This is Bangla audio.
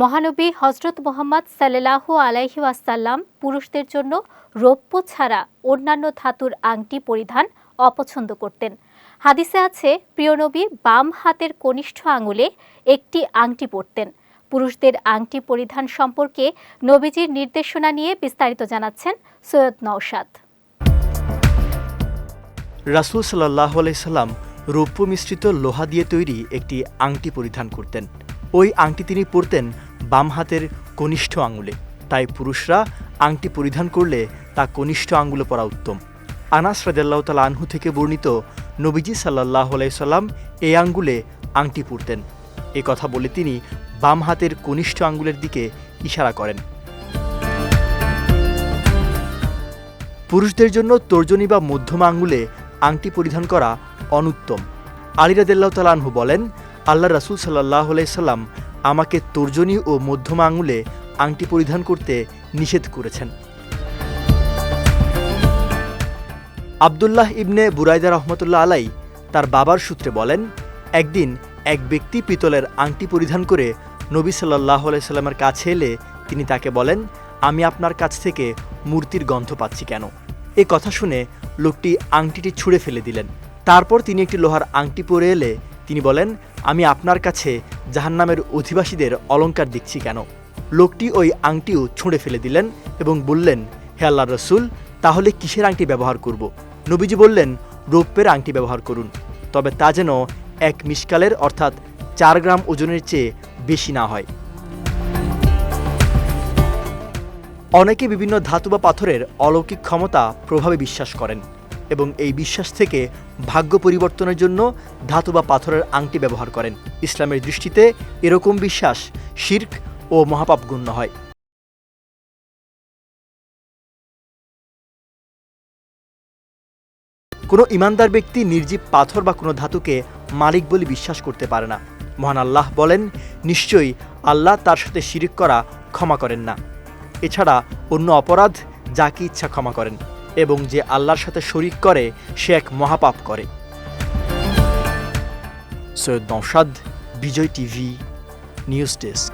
মহানবী হজরত মোহাম্মদ সাল্লাহ আলাইহি ওয়াসাল্লাম পুরুষদের জন্য রৌপ্য ছাড়া অন্যান্য ধাতুর আংটি পরিধান অপছন্দ করতেন। হাদিসে আছে, প্রিয় নবী বাম হাতের কনিষ্ঠ আঙুলে একটি আংটি পরতেন। পুরুষদের আংটি পরিধান সম্পর্কে নবীজির নির্দেশনা নিয়ে বিস্তারিত জানাচ্ছেন সৈয়দ নওশাদ। রাসুল সাল্লাহ আলাইসাল্লাম রৌপ্য মিশ্রিত লোহা দিয়ে তৈরি একটি আংটি পরিধান করতেন। ওই আংটি তিনি পরতেন বাম হাতের কনিষ্ঠ আঙুলে। তাই পুরুষরা আংটি পরিধান করলে তা কনিষ্ঠ আঙুলে পরা উত্তম। আনাস রাজাল্লাহ তাল আনহু থেকে বর্ণিত নবীজি সাল্লাহ আলাইসাল্লাম এই আঙ্গুলে আংটি পরতেন। এ কথা বলে তিনি বাম হাতের কনিষ্ঠ আঙ্গুলের দিকে ইশারা করেন। পুরুষদের জন্য তর্জনী বা মধ্যম আঙ্গুলে আংটি পরিধান করা অনুত্তম। আলী তালানহু বলেন আল্লাহ রাসুল সাল্লাহ সাল্লাম আমাকে তর্জনী ও মধ্যমা আঙুলে আংটি পরিধান করতে নিষেধ করেছেন। আবদুল্লাহ ইবনে বুরাইদা রহমতুল্লাহ আলাই তার বাবার সূত্রে বলেন, একদিন এক ব্যক্তি পিতলের আংটি পরিধান করে নবী সাল্লাহ সাল্লামের কাছে এলে তিনি তাকে বলেন, আমি আপনার কাছ থেকে মূর্তির গন্ধ পাচ্ছি কেন? এ কথা শুনে লোকটি আংটিটি ছুঁড়ে ফেলে দিলেন। তারপর তিনি একটি লোহার আংটি পরে এলে তিনি বলেন আমি আপনার কাছে জাহান্নামের অধিবাসীদের অলংকার দেখছি কেন? লোকটি ওই আংটিও ছুঁড়ে ফেলে দিলেন এবং বললেন, হে আল্লাহ রসুল, তাহলে কিসের আংটি ব্যবহার করব? নবীজি বললেন, রৌপ্যের আংটি ব্যবহার করুন। তবে তা যেন এক মিসকালের অর্থাৎ চার গ্রাম ওজনের চেয়ে বেশি না হয়। অনেকে বিভিন্ন ধাতু বা পাথরের অলৌকিক ক্ষমতা প্রভাবে বিশ্বাস করেন। এবং এই বিশ্বাস থেকে ভাগ্য পরিবর্তনের জন্য ধাতু বা পাথরের আংটি ব্যবহার করেন। ইসলামের দৃষ্টিতে এরকম বিশ্বাস শির্ক ও মহাপাপ গণ্য হয়। কোনো ইমানদার ব্যক্তি নির্জীব পাথর বা কোনো ধাতুকে মালিক বলে বিশ্বাস করতে পারে না। মহান আল্লাহ বলেন, নিশ্চয়ই আল্লাহ তার সাথে শিরিক করা ক্ষমা করেন না। এছাড়া অন্য অপরাধ যাকে ইচ্ছা ক্ষমা করেন। এবং যে আল্লাহর সাথে শরিক করে, সে এক মহাপাপ করে। Syed Naushad Bijoy TV, news desk.